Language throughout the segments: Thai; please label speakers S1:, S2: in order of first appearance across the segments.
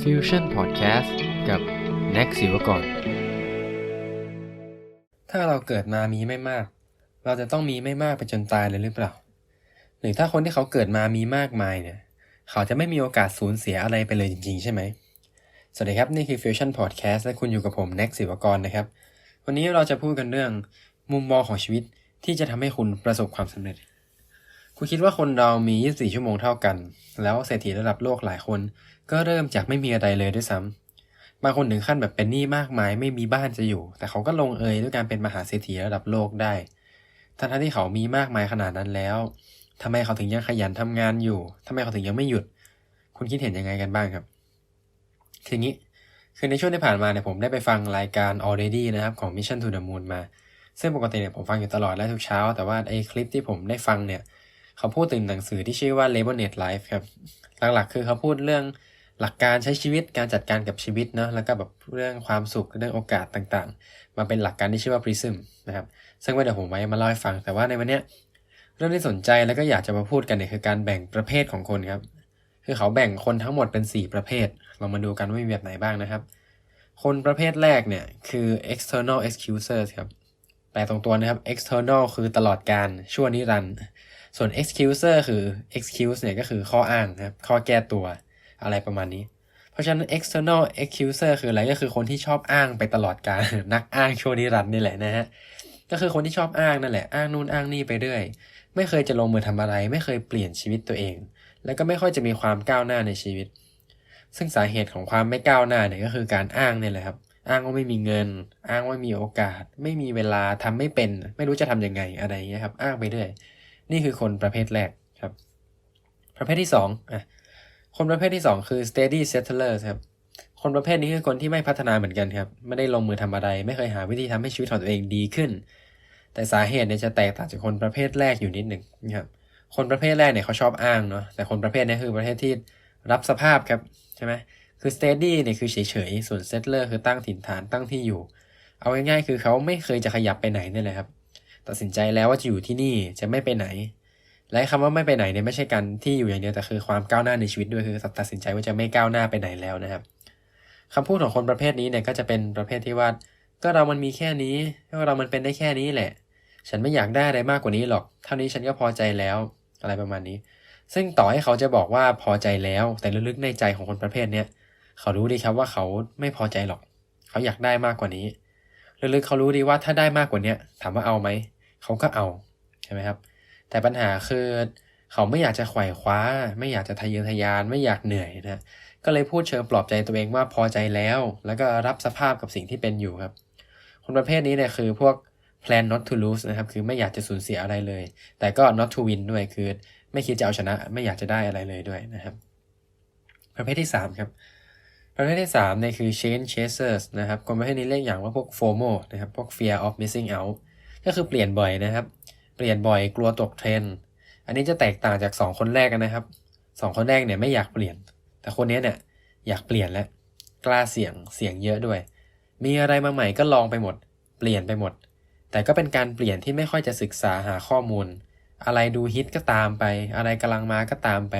S1: Fusion Podcast กับ n e x ศิวกร
S2: ถ้าเราเกิดมามีไม่มาก เราจะต้องมีไม่มากไปจนตายเลยหรือเปล่า หรือถ้าคนที่เขาเกิดมามีมากมายเนี่ย เขาจะไม่มีโอกาสสูญเสียอะไรไปเลยจริง ๆ ใช่ไหม สวัสดีครับ นี่คือ Fusion Podcast และคุณอยู่กับผม n e x ศิวกรนะครับ วันนี้เราจะพูดกันเรื่องมุมมองของชีวิตที่จะทำให้คุณประสบความสำเร็จ คุณคิดว่าคนเรามี 24 ชั่วโมงเท่ากัน แล้วเศรษฐีระดับโลกหลายคน ก็เริ่มจากไม่มีอะไรเลยด้วยซ้ำบางคนถึงขั้นแบบเป็นหนี้มากมายไม่มีบ้านจะอยู่ แต่เขาก็ลงเอยด้วยการเป็นมหาเศรษฐีระดับโลกได้ ทั้งที่เขามีมากมายขนาดนั้นแล้วทำไมเขาถึงยังขยันทำงานอยู่ทำไมเขาถึงยังไม่หยุด คุณคิดเห็นยังไงกันบ้างครับคืองี้คือในช่วงที่ผ่านมาเนี่ยผมได้ไปฟังรายการ already นะครับของ Mission to the Moon มา ซึ่งปกติเนี่ยผมฟังอยู่ตลอดและทุกเช้า แต่ว่าไอ้คลิปที่ผมได้ฟังเนี่ย เขาพูดถึงหนังสือที่ชื่อว่า Labor Net Life ครับ หลักๆ คือเขาพูดเรื่องหลักการใช้ชีวิตการจัดการกับชีวิตเนาะแล้วก็แบบเรื่องความสุขเรื่องโอกาสต่างๆ มาเป็นหลักการที่ชื่อว่า Prism นะครับซึ่งไว้เดี๋ยวผมไว้มาเล่าให้ฟัง แต่ว่าในวันเนี้ยเรื่องที่สนใจแล้วก็อยากจะมาพูดกันเนี่ยคือการแบ่งประเภทของคนครับ คือเขาแบ่งคนทั้งหมดเป็น 4 ประเภท เรามาดูกันว่ามีแบบไหนบ้างนะครับ คนประเภทแรกเนี่ยคือ external excusers ครับแปลตรงตัวนะครับ external คือตลอดการชั่วนิรันดร์ ส่วน excuser คือ excuse เนี่ยก็คือข้ออ้างครับ ข้อแก้ตัวอะไรประมาณนี้ เพราะฉะนั้น external excuser คืออะไรก็คือคนที่ชอบอ้างไปตลอดการ นักอ้างชั่วนิรันดร์นี่แหละนะฮะ ก็คือคนที่ชอบอ้างนั่นแหละ อ้างนู่นอ้างนี่ไปเรื่อย ไม่เคยจะลงมือทำอะไร ไม่เคยเปลี่ยนชีวิตตัวเอง แล้วก็ไม่ค่อยจะมีความก้าวหน้าในชีวิต ซึ่งสาเหตุของความไม่ก้าวหน้าเนี่ยก็คือการอ้างเนี่ยแหละครับ อ้างว่าไม่มีเงิน อ้างว่ามีโอกาส ไม่มีเวลาทำไม่เป็น ไม่รู้จะทํำยังไงอะไรอย่างเงี้ยครับ อ้างไปเรื่อย นี่คือคนประเภทแรกครับ ประเภทที่สองอะคนประเภทที่สองคือ steady settlers ครับคนประเภทนี้คือคนที่ไม่พัฒนาเหมือนกันครับ ไม่ได้ลงมือทำอะไร ไม่เคยหาวิธีทำให้ชีวิตของตัวเองดีขึ้น แต่สาเหตุเนี่ยจะแตกต่างจากคนประเภทแรกอยู่นิดหนึ่งนะครับคนประเภทแรกเนี่ยเขาชอบอ้างเนาะแต่คนประเภทนี้คือประเภทที่รับสภาพครับใช่ไหมคือ steady เนี่ยคือเฉยๆส่วน settler คือตั้งถิ่นฐานตั้งที่อยู่ เอาง่ายๆคือเขาไม่เคยจะขยับไปไหนนี่แหละครับ ตัดสินใจแล้วว่าจะอยู่ที่นี่จะไม่ไปไหน และคำว่าไม่ไปไหนเนี่ยไม่ใช่การที่อยู่อย่างเดียวแต่คือความก้าวหน้าในชีวิตด้วยคือตัดสินใจว่าจะไม่ก้าวหน้าไปไหนแล้วนะครับคำพูดของคนประเภทนี้เนี่ยก็จะเป็นประเภทที่ว่า ก็เรามันมีแค่นี้ก็เรามันเป็นได้แค่นี้แหละ ฉันไม่อยากได้อะไรมากกว่านี้หรอกเท่านี้ฉันก็พอใจแล้วอะไรประมาณนี้ ซึ่งต่อให้เขาจะบอกว่าพอใจแล้ว แต่ลึกๆในใจของคนประเภทเนี้ยเขารู้ดีครับว่าเขาไม่พอใจหรอก เขาอยากได้มากกว่านี้ลึกๆเขารู้ดีว่าถ้าได้มากกว่านี้ถามว่าเอาไหม เขาก็เอาใช่ไหมครับ แต่ปัญหาคือเขาไม่อยากจะไขว่คว้า ไม่อยากจะทะเยอทะยานไม่อยากเหนื่อยนะก็เลยพูดเชิงปลอบใจตัวเองว่าพอใจแล้ว แล้วก็รับสภาพกับสิ่งที่เป็นอยู่ครับ คนประเภทนี้เนี่ยคือพวก plan not to lose นะครับ คือไม่อยากจะสูญเสียอะไรเลย แต่ก็ not to win ด้วย คือไม่คิดจะเอาชนะ ไม่อยากจะได้อะไรเลยด้วยนะครับ ประเภทที่ 3 ครับ ประเภทที่3เนี่ยคือ change chasers นะครับ คนประเภทนี้เรียกอย่างว่าพวก FOMO นะครับ พวก fear of missing out ก็คือเปลี่ยนบ่อยนะครับ เปลี่ยนบ่อยกลัวตกเทรนด์อันนี้จะแตกต่างจาก 2 คนแรกกันนะครับ2คนแรกเนี่ยไม่อยากเปลี่ยน แต่คนนี้เนี่ยอยากเปลี่ยนแล้วกล้าเสี่ยงเสี่ยงเยอะด้วย มีอะไรมาใหม่ก็ลองไปหมด เปลี่ยนไปหมด แต่ก็เป็นการเปลี่ยนที่ไม่ค่อยจะศึกษาหาข้อมูล อะไรดูฮิตก็ตามไป อะไรกำลังมาก็ตามไป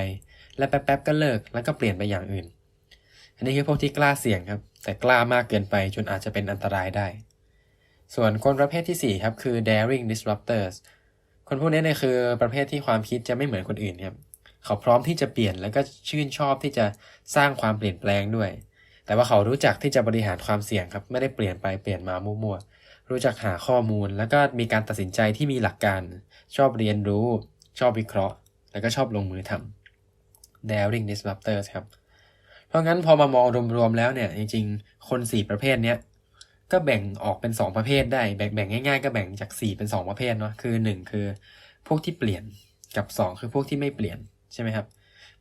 S2: และแป๊บๆก็เลิกแล้วก็เปลี่ยนไปอย่างอื่น อันนี้คือพวกที่กล้าเสี่ยงครับ แต่กล้ามากเกินไปจนอาจจะเป็นอันตรายได้ ส่วนคนประเภทที่ 4 ครับ คือ daring disruptors คนพวกนี้เนี่ยคือประเภทที่ความคิดจะไม่เหมือนคนอื่นครับเขาพร้อมที่จะเปลี่ยนแล้วก็ชื่นชอบที่จะสร้างความเปลี่ยนแปลงด้วย แต่ว่าเขารู้จักที่จะบริหารความเสี่ยงครับ ไม่ได้เปลี่ยนไปเปลี่ยนมามั่วๆ รู้จักหาข้อมูล แล้วก็มีการตัดสินใจที่มีหลักการ ชอบเรียนรู้ ชอบวิเคราะห์ แล้วก็ชอบลงมือทำ daring disruptors ครับ เพราะงั้นพอมามองรวมๆแล้วเนี่ยจริงๆ คน 4 ประเภทเนี้ย ก็แบ่งออกเป็น 2 ประเภทได้แบ่งแบ่งง่ายๆ ก็แบ่งจาก 4 เป็น 2 ประเภทเนาะคือ 1 คือพวกที่เปลี่ยนกับ 2 คือพวกที่ไม่เปลี่ยนใช่ไหมครับ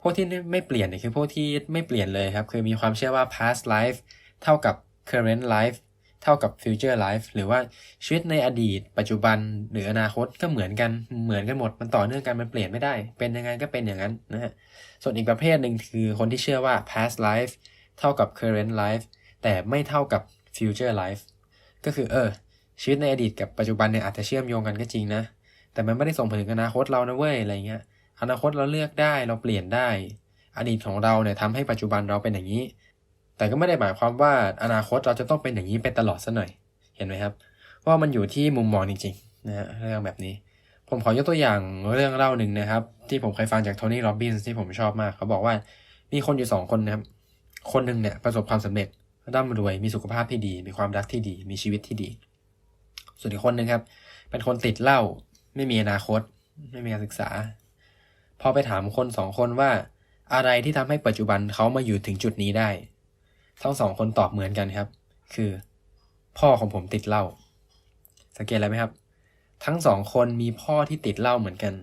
S2: พวกที่ไม่เปลี่ยนเนี่ยคือพวกที่ไม่เปลี่ยนเลยครับคือมีความเชื่อว่า past life เท่ากับ current life เท่ากับ future life หรือว่าชีวิตในอดีต ปัจจุบันหรืออนาคตก็เหมือนกันเหมือนกันหมดมันต่อเนื่องกันมันเปลี่ยนไม่ได้ เป็นยังไงก็เป็นอย่างนั้นนะฮะส่วนอีกประเภทหนึ่งคือคนที่เชื่อว่า past life เท่ากับ current life แต่ไม่เท่ากับ future life ก็คือเออ ชีวิตในอดีตกับปัจจุบันเนี่ยอาจจะเชื่อมโยงกันก็จริงนะ แต่มันไม่ได้ส่งผลถึงอนาคตเรานะเว้ยอะไรเงี้ยอนาคตเราเลือกได้เราเปลี่ยนได้ อดีตของเราเนี่ยทำให้ปัจจุบันเราเป็นอย่างนี้ แต่ก็ไม่ได้หมายความว่าอนาคตเราจะต้องเป็นอย่างนี้ไปตลอดซะหน่อยเห็นไหมครับว่ามันอยู่ที่มุมมองจริงๆนะฮะเรื่องแบบนี้ ผมขอยกตัวอย่างเรื่องเล่าหนึ่งนะครับ ที่ผมเคยฟังจากโทนี่โรบินส์ที่ผมชอบมาก เขาบอกว่ามีคนอยู่สองคนนะครับ คนหนึ่งเนี่ยประสบความสำเร็จ ร่ำรวยมีสุขภาพที่ดี มีความรักที่ดี มีชีวิตที่ดี ส่วนอีกคนหนึ่งครับ เป็นคนติดเหล้าไม่มีอนาคต ไม่มีการศึกษา พอไปถามคนสองคนว่า อะไรที่ทำให้ปัจจุบันเขามาอยู่ถึงจุดนี้ได้ ทั้งสองคนตอบเหมือนกันครับ คือ พ่อของผมติดเหล้าสังเกตอะไรไหมครับ ทั้งสองคนมีพ่อที่ติดเหล้าเหมือนกัน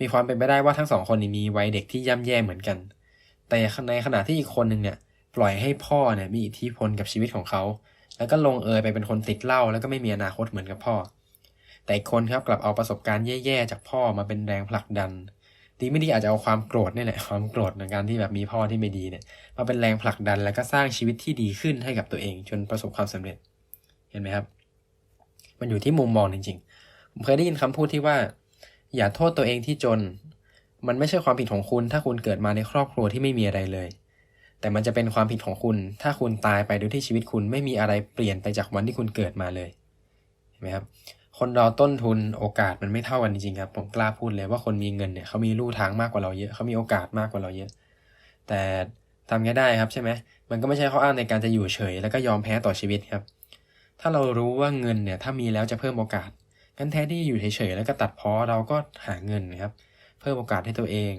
S2: มีความเป็นไปได้ว่าทั้งสองคนนี้มีวัยเด็กที่ย่ำแย่เหมือนกัน แต่ในขณะที่อีกคนหนึ่งเนี่ย ปล่อยให้พ่อเนี่ยมีอิทธิพลกับชีวิตของเขา แล้วก็ลงเอยไปเป็นคนติดเหล้าแล้วก็ไม่มีอนาคตเหมือนกับพ่อ แต่อีกคนครับกลับเอาประสบการณ์แย่ๆจากพ่อมาเป็นแรงผลักดัน ดีไม่ดีอาจจะเอาความโกรธนี่แหละความโกรธในการที่แบบมีพ่อที่ไม่ดีเนี่ยมาเป็นแรงผลักดันแล้วก็สร้างชีวิตที่ดีขึ้นให้กับตัวเองจนประสบความสำเร็จ เห็นไหมครับ มันอยู่ที่มุมมองจริงๆ ผมเคยได้ยินคำพูดที่ว่า อย่าโทษตัวเองที่จน มันไม่ใช่ความผิดของคุณ ถ้าคุณเกิดมาในครอบครัวที่ไม่มีอะไรเลย แต่มันจะเป็นความผิดของคุณ ถ้าคุณตายไปโดยที่ชีวิตคุณไม่มีอะไรเปลี่ยนไปจากวันที่คุณเกิดมาเลยเห็นไหมครับ คนเราต้นทุนโอกาสมันไม่เท่ากันจริงๆครับ ผมกล้าพูดเลยว่าคนมีเงินเนี่ยเขามีลู่ทางมากกว่าเราเยอะเขามีโอกาสมากกว่าเราเยอะ แต่ทำไงได้ครับใช่ไหมมันก็ไม่ใช่ข้ออ้างในการจะอยู่เฉย แล้วก็ยอมแพ้ต่อชีวิตครับ ถ้าเรารู้ว่าเงินเนี่ยถ้ามีแล้วจะเพิ่มโอกาสงั้นแท้ที่อยู่เฉยๆแล้วก็ตัดพ้อเราก็หาเงินนะครับ เพิ่มโอกาสให้ตัวเอง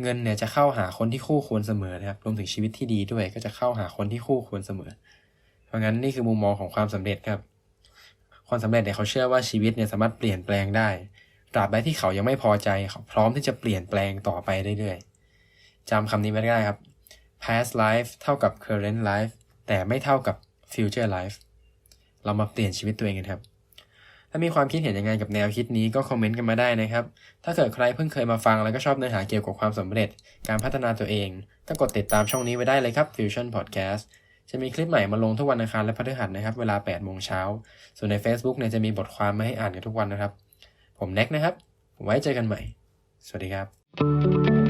S2: เงินเนี่ยจะเข้าหาคนที่คู่ควรเสมอนะครับรวมถึงชีวิตที่ดีด้วย ก็จะเข้าหาคนที่คู่ควรเสมอ เพราะงั้นนี่คือมุมมองของความสำเร็จครับ ความสำเร็จเนี่ยเขาเชื่อว่าชีวิตเนี่ยสามารถเปลี่ยนแปลงได้ตราบใดที่เขายังไม่พอใจเขาพร้อมที่จะเปลี่ยนแปลงต่อไปเรื่อยๆจำคำนี้ไว้ได้ครับ past life เท่ากับ current life แต่ไม่เท่ากับ future life เรามาเปลี่ยนชีวิตตัวเองกันครับ ถ้ามีความคิดเห็นยังไงกับแนวคิดนี้ก็คอมเมนต์กันมาได้นะครับ ถ้าเกิดใครเพิ่งเคยมาฟังแล้วก็ชอบเนื้อหาเกี่ยวกับความสำเร็จ การพัฒนาตัวเองก็กดติดตามช่องนี้ไว้ได้เลยครับ Fusion Podcast จะมีคลิปใหม่มาลงทุกวันอังคารและพฤหัสนะครับ เวลา8โมงเช้า ส่วนใน Facebook เนี่ยจะมีบทความมาให้อ่านกันทุกวันนะครับ ผมแน็กนะครับ ไว้เจอกันใหม่ สวัสดีครับ